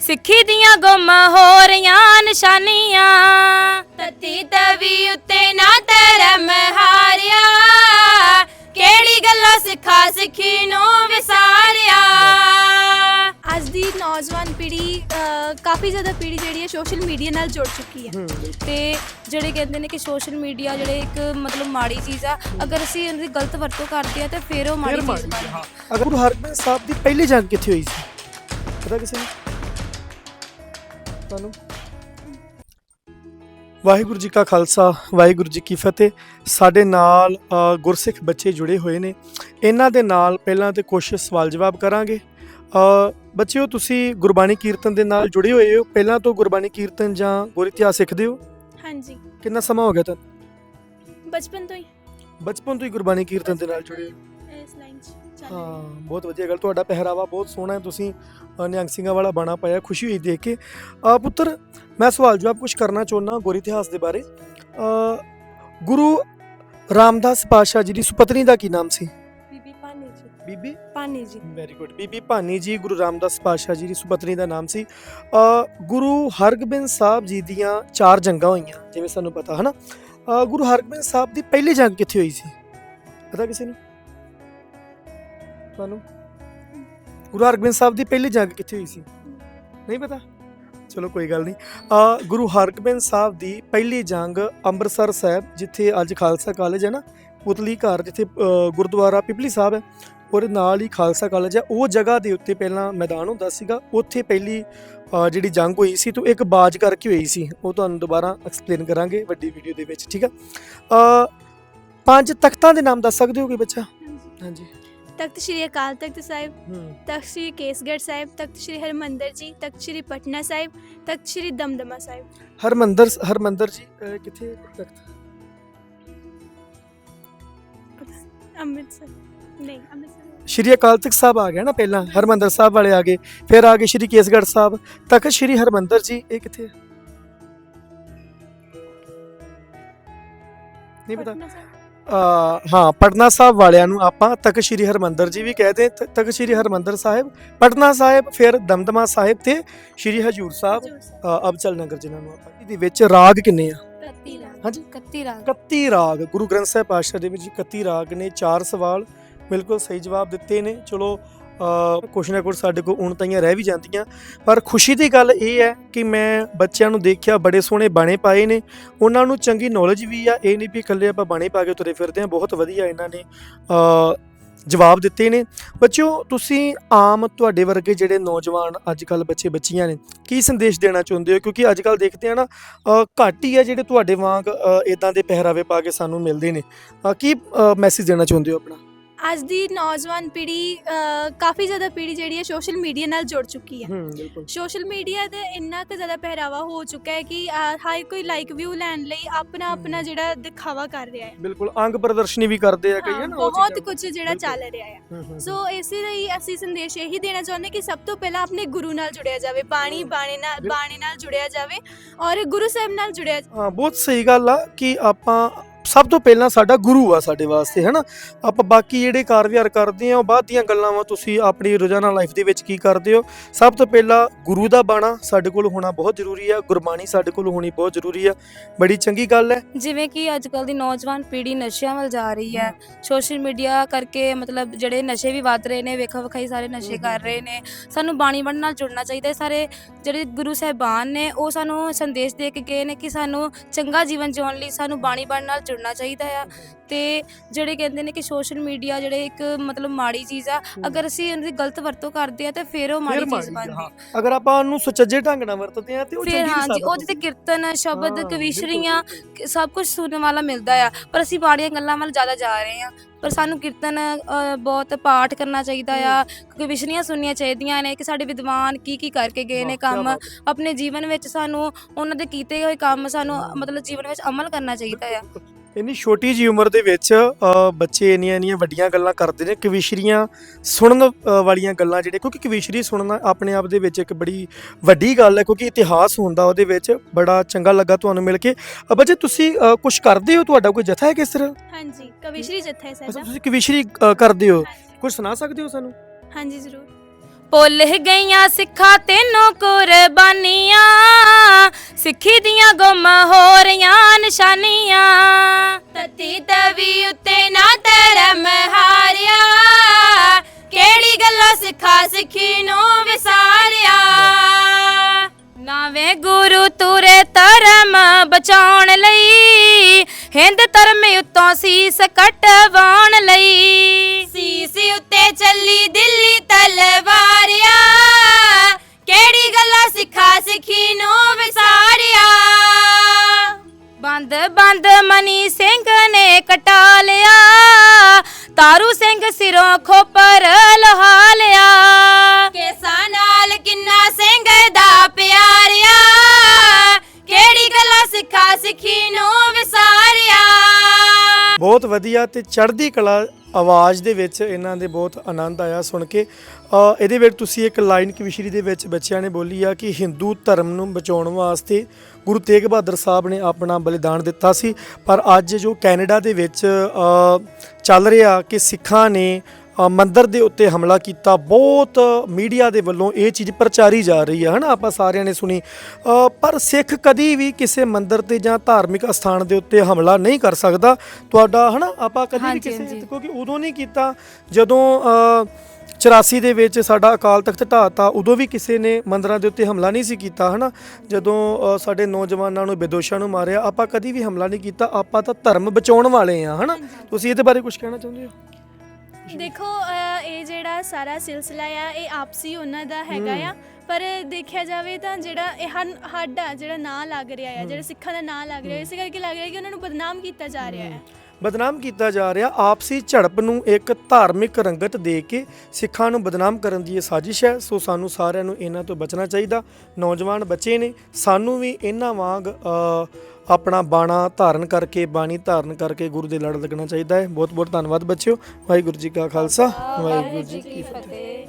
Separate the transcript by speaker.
Speaker 1: ਸਿੱਖੀ ਦੀਆਂ ਗੁੰਮ ਹੋ ਰਹੀਆਂ ਨਿਸ਼ਾਨੀਆਂ। ਤਤੀ ਤਵੀ ਉੱਤੇ ਨਾ ਧਰਮ ਹਾਰਿਆ। ਕਿਹੜੀ ਗੱਲਾਂ ਸਿੱਖਾ ਸਿੱਖੀ ਨੂੰ ਵਿਸਾਰਿਆ।
Speaker 2: ਅੱਜ ਦੀ ਨੌਜਵਾਨ ਪੀੜ੍ਹੀ ਅ, ਕਾਫੀ ਜ਼ਿਆਦਾ ਪੀੜ੍ਹੀ ਜਿਹੜੀ ਹੈ ਸੋਸ਼ਲ ਮੀਡੀਆ ਨਾਲ ਜੁੜ ਚੁੱਕੀ ਹੈ।
Speaker 1: ਤੇ ਜਿਹੜੇ ਕਹਿੰਦੇ ਨੇ ਕਿ ਸੋਸ਼ਲ ਮੀਡੀਆ ਜਿਹੜੇ ਇੱਕ ਮਤਲਬ ਮਾੜੀ ਚੀਜ਼ ਆ ਅਗਰ ਅਸੀਂ ਉਹਦੀ ਗਲਤ ਵਰਤੋਂ ਕਰਦੇ ਆ ਤੇ ਫਿਰ ਉਹ ਮਾੜੀ ਚੀਜ਼ ਬਣਦੀ ਆ
Speaker 3: ਅਗਰ ਗੁਰੂ ਹਰਗੋਬਿੰਦ ਸਾਹਿਬ ਦੀ ਪਹਿਲੀ ਜੰਗ ਕਿੱਥੇ ਹੋਈ ਸੀ? ਪਤਾ ਕਿਸੇ ਨੂੰ? ਤੁਹਾਨੂੰ। ਵਾਹਿਗੁਰੂ ਜੀ ਕਾ ਖਾਲਸਾ ਵਾਹਿਗੁਰੂ ਜੀ ਕੀ ਫਤਿਹ। ਸਾਡੇ ਨਾਲ ਗੁਰਸਿੱਖ ਬੱਚੇ ਜੁੜੇ ਹੋਏ ਨੇ। ਇਹਨਾਂ ਦੇ ਨਾਲ ਪਹਿਲਾਂ ਤੇ ਕੁਝ ਸਵਾਲ ਜਵਾਬ ਕਰਾਂਗੇ। ਅ, ਬੱਚਿਓ ਤੁਸੀਂ ਗੁਰਬਾਣੀ ਕੀਰਤਨ ਦੇ ਨਾਲ ਜੁੜੇ ਹੋਏ ਹੋ। ਪਹਿਲਾਂ ਤੋਂ ਗੁਰਬਾਣੀ ਕੀਰਤਨ ਜਾਂ ਗੁਰ ਇਤਿਹਾਸ ਸਿੱਖਦੇ ਹੋ?
Speaker 2: ਹਾਂਜੀ।
Speaker 3: ਕਿੰਨਾ ਸਮਾਂ ਹੋ ਗਿਆ ਤੁਹਾਨੂੰ?
Speaker 2: ਬਚਪਨ ਤੋਂ ਹੀ।
Speaker 3: ਬਚਪਨ ਤੋਂ ਹੀ ਗੁਰਬਾਣੀ ਕੀਰਤਨ ਦੇ ਨਾਲ ਜੁੜੇ ਹੋ।
Speaker 2: ਇਸ ਲਾਈਨ 'ਚ। ਚੱਲ।
Speaker 3: ਹਾਂ ਬਹੁਤ ਵਧੀਆ ਗੱਲ। ਤੁਹਾਡਾ ਪਹਿਰਾਵਾ ਬਹੁਤ ਸੋਹਣਾ ਹੈ। ਤੁਸੀਂ ਅ, ਨਿਹੰਗ ਸਿੰਘਾਂ ਵਾਲਾ ਬਾਣਾ ਪਾਇਆ। ਖੁਸ਼ੀ ਹੋਈ ਦੇਖ ਕੇ। ਅ, ਪੁੱਤਰ ਮੈਂ ਸਵਾਲ ਜਵਾਬ ਕੁਝ ਕਰਨਾ ਚਾਹੁੰਦਾ ਗੁਰ ਇਤਿਹਾਸ ਦੇ ਬਾਰੇ। ਅ, ਗੁਰੂ ਰਾਮਦਾਸ ਪਾਸ਼ਾ ਜੀ ਦੀ ਸੁਪਤਨੀ ਦਾ ਕੀ ਨਾਮ ਸੀ?
Speaker 1: ਬੀਬੀ ਭਾਨੀ ਜੀ।
Speaker 3: ਬੀਬੀ?
Speaker 1: ਭਾਨੀ ਜੀ।
Speaker 3: ਵੈਰੀ ਗੁੱਡ ਬੀਬੀ ਭਾਨੀ ਜੀ ਗੁਰੂ ਰਾਮਦਾਸ ਪਾਸ਼ਾ ਜੀ ਦੀ ਸੁਪਤਨੀ ਦਾ ਨਾਮ ਸੀ। ਅ, ਗੁਰੂ ਹਰਗੋਬਿੰਦ ਸਾਹਿਬ ਜੀ ਦੀਆਂ ਚਾਰ ਜੰਗਾਂ ਹੋਈਆਂ ਜਿਵੇਂ ਸਾਨੂੰ ਪਤਾ ਹੈ ਨਾ ਅ, ਗੁਰੂ ਹਰਗੋਬਿੰਦ ਸਾਹਿਬ ਦੀ ਪਹਿਲੀ ਜੰਗ ਕਿੱਥੇ ਹੋਈ ਸੀ? ਪਤਾ ਕਿਸੇ ਨੂੰ? ਤੁਹਾਨੂੰ। ਗੁਰੂ ਹਰਗੋਬਿੰਦ ਸਾਹਿਬ ਦੀ ਪਹਿਲੀ ਜੰਗ ਕਿੱਥੇ ਹੋਈ ਸੀ? ਨਹੀਂ ਪਤਾ? ਚਲੋ ਕੋਈ ਗੱਲ ਨਹੀਂ। ਅ, ਗੁਰੂ ਹਰਗੋਬਿੰਦ ਸਾਹਿਬ ਦੀ ਪਹਿਲੀ ਜੰਗ ਅੰਮ੍ਰਿਤਸਰ ਸਾਹਿਬ ਜਿੱਥੇ ਅੱਜ ਖਾਲਸਾ ਕਾਲਜ ਹੈ ਨਾ ਪੁਤਲੀ ਘਰ ਜਿੱਥੇ ਗੁਰਦੁਆਰਾ ਪਿਪਲੀ ਸਾਹਿਬ ਹੈ ਉਹਦੇ ਨਾਲ ਹੀ ਖਾਲਸਾ ਕਾਲਜ ਹੈ। ਉਹ ਜਗ੍ਹਾ ਦੇ ਉੱਤੇ ਪਹਿਲਾਂ ਮੈਦਾਨ ਹੁੰਦਾ ਸੀਗਾ ਉੱਥੇ ਪਹਿਲੀ ਜਿਹੜੀ ਜੰਗ ਹੋਈ ਸੀ ਤੋਂ ਇੱਕ ਬਾਜ ਕਰਕੇ ਹੋਈ ਸੀ। ਉਹ ਤੁਹਾਨੂੰ ਦੁਬਾਰਾ ਐਕਸਪਲੇਨ ਕਰਾਂਗੇ ਵੱਡੀ ਵੀਡੀਓ ਦੇ ਵਿੱਚ ਠੀਕ ਆ ਪੰਜ ਤਖਤਾਂ ਦੇ ਨਾਮ ਦੱਸ ਸਕਦੇ ਹੋ ਕੋਈ ਬੱਚਾ?
Speaker 2: ਹਾਂਜੀ। ਤਖਤ ਸ੍ਰੀ ਅਕਾਲ ਤਖਤ ਸਾਹਿਬ
Speaker 3: ਹੂੰ
Speaker 2: ਤਖਤ ਸ੍ਰੀ ਕੇਸਗੜ੍ਹ ਸਾਹਿਬ ਤਖਤ ਸ੍ਰੀ ਹਰਮੰਦਰ ਜੀ ਤਖਤ ਸ੍ਰੀ ਪਟਨਾ ਸਾਹਿਬ ਤਖਤ ਸ੍ਰੀ ਦਮਦਮਾ ਸਾਹਿਬ
Speaker 3: ਹਰਮੰਦਰ ਹਰਮੰਦਰ ਜੀ ਅ, ਕਿੱਥੇ ਤਖਤ
Speaker 2: ਅੰਮ੍ਰਿਤਸਰ ਨਹੀਂ ਅੰਮ੍ਰਿਤਸਰ
Speaker 3: ਸ਼੍ਰੀ ਅਕਾਲ ਤਖਤ ਸਾਹਿਬ ਆ ਗਿਆ ਨਾ ਪਹਿਲਾਂ ਹਰਮੰਦਰ ਸਾਹਿਬ ਵਾਲੇ ਆ ਗਏ ਫਿਰ ਆ ਗਏ ਸ਼੍ਰੀ ਕੇਸਗੜ੍ਹ ਸਾਹਿਬ ਤਖਤ ਸ਼੍ਰੀ ਹਰਮੰਦਰ ਜੀ ਇਹ ਕਿੱਥੇ ਹੈ? ਨਹੀਂ ਪਤਾ
Speaker 2: ਪਟਨਾ ਸਾਹਿਬ
Speaker 3: ਅ, ਹਾਂ ਪਟਨਾ ਸਾਹਿਬ ਵਾਲਿਆਂ ਨੂੰ ਆਪਾਂ ਤਖਤ ਸ਼੍ਰੀ ਹਰਮੰਦਰ ਜੀ ਵੀ ਕਹਦੇ ਤਖਤ ਸ਼੍ਰੀ ਹਰਮੰਦਰ ਸਾਹਿਬ ਪਟਨਾ ਸਾਹਿਬ ਫਿਰ ਦਮਦਮਾ ਸਾਹਿਬ ਤੇ ਸ਼੍ਰੀ ਹਜੂਰ ਸਾਹਿਬ ਅਬਚਲ ਨਗਰ ਜਿਨ੍ਹਾਂ ਨੂੰ ਆਪਾਂ ਇਹਦੇ ਵਿੱਚ ਰਾਗ ਕਿੰਨੇ ਆ?
Speaker 2: ਕੱਤੀ ਰਾਗ।
Speaker 3: ਹਾਂਜੀ।
Speaker 1: 31 ਰਾਗ।
Speaker 3: 31 ਰਾਗ। ਗੁਰੂ ਗ੍ਰੰਥ ਸਾਹਿਬ ਪਾਤਸ਼ਾਹ ਦੇ ਵਿੱਚ 31 ਰਾਗ ਨੇ ਚਾਰ ਸਵਾਲ ਬਿਲਕੁਲ ਸਹੀ ਜਵਾਬ ਦਿੱਤੇ ਨੇ। ਚਲੋ ਕੁਛ ਨਾ ਕੁਛ ਸਾਡੇ ਕੋਲ ਉਣਤਾਈਆਂ ਰਹਿ ਵੀ ਜਾਂਦੀਆਂ। ਪਰ ਖੁਸ਼ੀ ਦੀ ਗੱਲ ਇਹ ਹੈ ਕਿ ਮੈਂ ਬੱਚਿਆਂ ਨੂੰ ਦੇਖਿਆ, ਬੜੇ ਸੋਹਣੇ ਬਾਣੇ ਪਾਏ ਨੇ। ਉਹਨਾਂ ਨੂੰ ਚੰਗੀ ਨੌਲੇਜ ਵੀ ਆ। ਇਹ ਨਹੀਂ ਵੀ ਇਕੱਲੇ ਆਪਾਂ ਬਾਣੇ ਪਾ ਕੇ ਤੁਰੇ ਫਿਰਦੇ ਆ ਬਹੁਤ ਵਧੀਆ ਇਹਨਾਂ ਨੇ ਜਵਾਬ ਦਿੱਤੇ ਨੇ। ਬੱਚਿਓ, ਤੁਸੀਂ ਆਮ ਤੁਹਾਡੇ ਵਰਗੇ ਜਿਹੜੇ ਨੌਜਵਾਨ ਅੱਜ ਕੱਲ ਬੱਚੇ ਬੱਚੀਆਂ ਨੇ, ਕੀ ਸੰਦੇਸ਼ ਦੇਣਾ ਚਾਹੁੰਦੇ ਹੋ? ਕਿਉਂਕਿ ਅੱਜ ਕੱਲ ਦੇਖਦੇ ਆ ਨਾ ਘੱਟ ਹੀ ਆ ਜਿਹੜੇ ਤੁਹਾਡੇ ਵਾਂਗ ਇਦਾਂ ਦੇ ਪਹਿਰਾਵੇ ਪਾ ਕੇ ਸਾਨੂੰ ਮਿਲਦੇ ਨੇ। ਕੀ ਮੈਸੇਜ ਦੇਣਾ ਚਾਹੁੰਦੇ ਹੋ ਆਪਣਾ?
Speaker 2: ਅੱਜ ਦੀ ਨੌਜਵਾਨ ਪੀੜ੍ਹੀ ਅ, ਕਾਫੀ ਜ਼ਿਆਦਾ ਪੀੜ੍ਹੀ ਜਿਹੜੀ ਹੈ ਸੋਸ਼ਲ ਮੀਡੀਆ ਨਾਲ ਜੁੜ ਚੁੱਕੀ ਹੈ।
Speaker 3: ਹੂੰ ਬਿਲਕੁਲ।
Speaker 2: ਸੋਸ਼ਲ ਮੀਡੀਆ ਤੇ ਇੰਨਾ ਕੁ ਜ਼ਿਆਦਾ ਪਹਿਰਾਵਾ ਹੋ ਚੁੱਕਾ ਹੈ ਕਿ ਅ, ਹਰ ਕੋਈ ਲਾਈਕ ਵਿਊ ਲੈਣ ਲਈ ਆਪਣਾ ਆਪਣਾ ਜਿਹੜਾ ਦਿਖਾਵਾ ਕਰ ਰਿਹਾ ਹੈ।
Speaker 3: ਬਿਲਕੁਲ ਅੰਗ ਪ੍ਰਦਰਸ਼ਨੀ ਵੀ ਕਰਦੇ ਆ ਕਈ
Speaker 2: ਹਾਂ,
Speaker 3: ਹੈ ਨਾ ਉਹ
Speaker 2: ਬਹੁਤ
Speaker 3: ਚੀਜ਼ਾਂ।
Speaker 2: ਕੁਝ ਜਿਹੜਾ
Speaker 3: ਬਿਲਕੁਲ।
Speaker 2: ਚੱਲ ਰਿਹਾ ਹੈ।
Speaker 3: ਹੂੰ, ਹੂੰ,
Speaker 2: ਸੋ ਇਸੇ ਲਈ ਅਸੀਂ ਸੰਦੇਸ਼ ਇਹੀ ਦੇਣਾ ਚਾਹੁੰਦੇ ਕਿ ਸਭ ਤੋਂ ਪਹਿਲਾਂ ਆਪਣੇ ਗੁਰੂ ਨਾਲ ਜੁੜਿਆ ਜਾਵੇ ਬਾਣੀ ਬਾਣੇ ਨਾਲ
Speaker 3: ਬਿਲ-
Speaker 2: ਬਾਣੇ ਨਾਲ ਜੁੜਿਆ ਜਾਵੇ ਔਰ ਗੁਰੂ ਸਾਹਿਬ ਨਾਲ ਜੁੜਿਆ
Speaker 3: ਹਾਂ ਬਹੁਤ ਸਹੀ ਗੱਲ ਆ ਕਿ ਆਪਾਂ ਸਭ ਤੋਂ ਪਹਿਲਾਂ ਸਾਡਾ ਗੁਰੂ ਆ ਸਾਡੇ ਵਾਸਤੇ, ਹੈਨਾ? ਆਪਾਂ ਬਾਕੀ ਜਿਹੜੇ ਕਾਰ ਕਰਦੇ ਆ ਉਹ ਬਾਅਦ ਦੀਆਂ ਗੱਲਾਂ ਵਾ, ਤੁਸੀਂ ਆਪਣੀ ਰੋਜ਼ਾਨਾ ਲਾਈਫ ਦੇ ਵਿੱਚ ਕੀ ਕਰਦੇ ਹੋ? ਸਭ ਤੋਂ ਪਹਿਲਾਂ ਗੁਰੂ ਦਾ ਬਾਣਾ ਸਾਡੇ ਕੋਲ ਹੋਣਾ ਬਹੁਤ ਜ਼ਰੂਰੀ ਆ, ਗੁਰਬਾਣੀ ਸਾਡੇ ਕੋਲ ਹੋਣੀ ਬਹੁਤ ਜ਼ਰੂਰੀ ਆ। ਬੜੀ ਚੰਗੀ ਗੱਲ ਹੈ।
Speaker 1: ਜਿਵੇਂ ਕਿ ਅੱਜ ਕੱਲ ਦੀ ਨੌਜਵਾਨ ਪੀੜ੍ਹੀ ਨਸ਼ਿਆਂ ਵੱਲ ਜਾ ਰਹੀ ਹੈ। ਸੋਸ਼ਲ ਮੀਡੀਆ ਕਰਕੇ ਮਤਲਬ ਜਿਹੜੇ ਨਸ਼ੇ ਵੀ ਵੱਧ ਰਹੇ ਨੇ, ਵੇਖਾ ਵਿਖਾਈ ਸਾਰੇ ਨਸ਼ੇ ਕਰ ਰਹੇ ਨੇ, ਸਾਨੂੰ ਬਾਣੀ ਬਣਨ ਨਾਲ ਜੁੜਨਾ ਚਾਹੀਦਾ ਹੈ। ਸਾਰੇ ਜਿਹੜੇ ਗੁਰੂ ਸਾਹਿਬਾਨ ਨੇ, ਉਹ ਸਾਨੂੰ ਸੰਦੇਸ਼ ਦੇ ਕੇ ਗਏ ਨੇ ਕਿ ਸਾਨੂੰ ਚੰਗਾ ਜੀਵਨ ਜਿਉਣ ਲਈ ਸਾਨੂੰ ਬਾਣੀ ਬਣਨ ਨਾਲ ਜੁੜਨਾ ਚਾਹੀਦਾ ਆ। ਤੇ ਜਿਹੜੇ ਕਹਿੰਦੇ ਨੇ ਕਿ ਸੋਸ਼ਲ ਮੀਡੀਆ ਜਿਹੜੇ ਇੱਕ ਮਤਲਬ ਮਾੜੀ ਚੀਜ਼ ਆ ਅਗਰ ਅਸੀਂ ਉਹਦੀ ਗਲਤ ਵਰਤੋਂ ਕਰਦੇ ਆ ਤੇ ਫਿਰ ਉਹ ਮਾੜੀ ਚੀਜ਼ ਬਣਦੀ
Speaker 3: ਹਾਂ। ਅਗਰ ਆਪਾਂ ਉਹਨੂੰ ਸੁਚੱਜੇ ਢੰਗ ਨਾਲ ਵਰਤਦੇ ਆ ਤੇ ਉਹ ਚੰਗੀ
Speaker 1: ਹਾਂਜੀ
Speaker 3: ਸਾਬਤ
Speaker 1: ਉਹਦੇ ਤੇ। ਕੀਰਤਨ ਸ਼ਬਦ
Speaker 3: ਹਾਂ,
Speaker 1: ਕਵਿਸ਼ਰੀਆਂ ਸਭ ਕੁਝ ਸੁਣਨ ਵਾਲਾ ਮਿਲਦਾ ਆ। ਪਰ ਅਸੀਂ ਬਾੜੀਆਂ ਗੱਲਾਂ ਵੱਲ ਜ਼ਿਆਦਾ ਜਾ ਰਹੇ ਆ ਪਰ ਸਾਨੂੰ ਕੀਰਤਨ ਬਹੁਤ ਪਾਠ ਕਰਨਾ ਚਾਹੀਦਾ ਆ। ਕਵਿਸ਼ਰੀਆਂ ਸੁਣਨੀਆਂ ਚਾਹੀਦੀਆਂ ਨੇ ਕਿ ਸਾਡੇ ਵਿਦਵਾਨ ਕੀ ਕੀ ਕਰਕੇ ਗਏ ਨੇ ਕੰਮ।
Speaker 3: ਹੈ।
Speaker 1: ਆਪਣੇ ਜੀਵਨ ਵਿੱਚ ਸਾਨੂੰ ਉਹਨਾਂ ਦੇ ਕੀਤੇ ਹੋਏ ਕੰਮ ਸਾਨੂੰ ਮਤਲਬ ਜੀਵਨ ਵਿੱਚ ਅਮਲ ਕਰਨਾ ਚਾਹੀਦਾ ਆ।
Speaker 3: ਇੰਨੀ ਛੋਟੀ ਜੀ ਉਮਰ ਦੇ ਵਿੱਚ ਬੱਚੇ ਇੰਨੀਆਂ ਇੰਨੀਆਂ ਵੱਡੀਆਂ ਗੱਲਾਂ ਕਰਦੇ ਨੇ ਕਵਿਸ਼ਰੀਆਂ ਸੁਣਨ ਵਾਲੀਆਂ ਗੱਲਾਂ ਜਿਹੜੇ ਕਿਉਂਕਿ ਕਵਿਸ਼ਰੀ ਸੁਣਨਾ ਆਪਣੇ ਆਪ ਦੇ ਵਿੱਚ ਇੱਕ ਬੜੀ ਵੱਡੀ ਗੱਲ ਹੈ ਕਿਉਂਕਿ ਇਤਿਹਾਸ ਹੁੰਦਾ ਉਹਦੇ ਵਿੱਚ ਬੜਾ ਚੰਗਾ ਲੱਗਾ ਤੁਹਾਨੂੰ ਮਿਲ ਕੇ। ਅ, ਬੱਚੇ ਤੁਸੀਂ ਕੁਝ ਕਰਦੇ ਹੋ ਤੁਹਾਡਾ ਕੋਈ ਜਥਾ ਹੈ ਕਿਸ ਤਰ੍ਹਾਂ?
Speaker 2: ਹਾਂਜੀ ਕਵਿਸ਼ਰੀ ਜੱਥਾ ਹੈ ਸਾਡਾ।
Speaker 3: ਤੁਸੀਂ ਕਵਿਸ਼ਰੀ ਕਰਦੇ ਹੋ। ਕੁਝ ਸੁਣਾ ਸਕਦੇ ਹੋ ਸਾਨੂੰ?
Speaker 2: ਹਾਂਜੀ ਜ਼ਰੂਰ।
Speaker 1: ਭੁੱਲ ਗਈਆਂ ਸਿੱਖਾਂ ਤੈਨੂੰ ਕੁਰਬਾਨੀਆਂ ਸਿੱਖੀ ਦੀਆਂ ਗੁੰਮ ਹੋ ਰਹੀਆਂ ਨਿਸ਼ਾਨੀਆਂ।
Speaker 2: ਤਤੀ ਤਵੀ ਉੱਤੇ ਨਾ ਧਰਮ ਹਾਰਿਆ ਕਿਹੜੀ ਗੱਲਾਂ ਸਿੱਖਾ ਸਿੱਖੀ ਨੂੰ ਵਿਸਾਰਿਆ?
Speaker 1: ਨਾਵੇਂ ਗੁਰੂ ਤੁਰੇ ਧਰਮ ਬਚਾਉਣ ਲਈ, ਹਿੰਦ ਧਰਮ ਉਤੋਂ ਸੀਸ ਕਟਵਾਉਣ ਲਈ। ਤਾਰੂ ਸਿੰਘ ਸਿਰੋਂ ਖੋਪਰ
Speaker 3: ਬਹੁਤ ਵਧੀਆ ਤੇ ਚੜ੍ਹਦੀ ਕਲਾ ਆਵਾਜ਼ ਦੇ ਵਿੱਚ ਇਹਨਾਂ ਦੇ ਬਹੁਤ ਆਨੰਦ ਆਇਆ ਸੁਣ ਕੇ। ਇਹਦੇ ਵਿੱਚ ਤੁਸੀਂ ਇੱਕ ਲਾਈਨ ਕਵਿਸ਼ਰੀ ਦੇ ਵਿੱਚ ਬੱਚਿਆਂ ਨੇ ਬੋਲੀ ਆ ਕਿ ਹਿੰਦੂ ਧਰਮ ਨੂੰ ਬਚਾਉਣ ਵਾਸਤੇ ਗੁਰੂ ਤੇਗ ਬਹਾਦਰ ਸਾਹਿਬ ਨੇ ਆਪਣਾ ਬਲੀਦਾਨ ਦਿੱਤਾ ਸੀ। ਪਰ ਅੱਜ ਜੋ ਕੈਨੇਡਾ ਦੇ ਵਿੱਚ ਚੱਲ ਰਿਹਾ ਕਿ ਸਿੱਖਾਂ ਨੇ ਮੰਦਿਰ ਦੇ ਉੱਤੇ ਹਮਲਾ ਕੀਤਾ। ਬਹੁਤ ਮੀਡੀਆ ਦੇ ਵੱਲੋਂ ਇਹ ਚੀਜ਼ ਪ੍ਰਚਾਰੀ ਜਾ ਰਹੀ ਹੈ ਹਨਾ? ਆਪਾਂ ਸਾਰਿਆਂ ਨੇ ਸੁਣੀ। ਪਰ ਸਿੱਖ ਕਦੀ ਵੀ ਕਿਸੇ ਮੰਦਿਰ ਤੇ ਜਾਂ ਧਾਰਮਿਕ ਅਸਥਾਨ ਦੇ ਉੱਤੇ ਹਮਲਾ ਨਹੀਂ ਕਰ ਸਕਦਾ। ਤੁਹਾਡਾ ਹਨਾ? ਆਪਾਂ ਕਦੀ ਵੀ ਕਿਸੇ। ਕਿਉਂਕਿ ਉਦੋਂ ਨਹੀਂ ਕੀਤਾ। ਜਦੋਂ ਅ, 84 ਦੇ ਵਿੱਚ ਸਾਡਾ ਅਕਾਲ ਤਖਤ ਢਾਤਾ ਉਦੋਂ ਵੀ ਕਿਸੇ ਨੇ ਮੰਦਰਾਂ ਦੇ ਉੱਤੇ ਹਮਲਾ ਨਹੀਂ ਸੀ ਕੀਤਾ ਹਨਾ? ਜਦੋਂ ਸਾਡੇ ਨੌਜਵਾਨਾਂ ਨੂੰ ਬੇਦੋਸ਼ਾਂ ਨੂੰ ਮਾਰਿਆ ਆਪਾਂ ਕਦੀ ਵੀ ਹਮਲਾ ਨਹੀਂ ਕੀਤਾ। ਆਪਾਂ ਤਾਂ ਧਰਮ ਬਚਾਉਣ ਵਾਲੇ ਆ ਹਨਾ? ਤੁਸੀਂ ਇਹਦੇ ਬਾਰੇ ਕੁਝ ਕਹਿਣਾ ਚਾਹੁੰਦੇ ਹੋ?
Speaker 2: ਦੇਖੋ ਇਹ ਜਿਹੜਾ ਸਾਰਾ ਸਿਲਸਿਲਾ ਆ ਇਹ ਆਪਸੀ ਉਹਨਾਂ ਦਾ ਹੈਗਾ ਆ। ਪਰ ਦੇਖਿਆ ਜਾਵੇ ਤਾਂ ਜਿਹੜਾ ਇਹ ਹਨ- ਸਾਡਾ ਜਿਹੜਾ ਨਾਂ ਲੱਗ ਰਿਹਾ ਆ ਜਿਹੜਾ ਸਿੱਖਾਂ ਦਾ ਨਾਂ ਲੱਗ ਰਿਹਾ ਇਸੇ ਕਰਕੇ ਲੱਗ ਰਿਹਾ ਕਿ ਉਹਨਾਂ ਨੂੰ ਬਦਨਾਮ ਕੀਤਾ ਜਾ ਰਿਹਾ ਹੈ।
Speaker 3: ਬਦਨਾਮ ਕੀਤਾ ਜਾ ਰਿਹਾ। ਆਪਸੀ ਝੜਪ ਨੂੰ ਇੱਕ ਧਾਰਮਿਕ ਰੰਗਤ ਦੇ ਕੇ ਸਿੱਖਾਂ ਨੂੰ ਬਦਨਾਮ ਕਰਨ ਦੀ ਇਹ ਸਾਜ਼ਿਸ਼ ਹੈ। ਸੋ ਸਾਨੂੰ ਸਾਰਿਆਂ ਨੂੰ ਇਹਨਾਂ ਤੋਂ ਬਚਣਾ ਚਾਹੀਦਾ। ਨੌਜਵਾਨ ਬੱਚੇ ਨੇ ਸਾਨੂੰ ਵੀ ਇਹਨਾਂ ਵਾਂਗ ਆਪਣਾ ਬਾਣਾ ਧਾਰਨ ਕਰਕੇ ਬਾਣੀ ਧਾਰਨ ਕਰਕੇ ਗੁਰੂ ਦੇ ਲੜ ਲੱਗਣਾ ਚਾਹੀਦਾ ਹੈ। ਬਹੁਤ ਬਹੁਤ ਧੰਨਵਾਦ ਬੱਚਿਓ। ਵਾਹਿਗੁਰੂ ਜੀ ਕਾ ਖਾਲਸਾ। ਵਾਹਿਗੁਰੂ ਜੀ ਕੀ ਫਤਿਹ।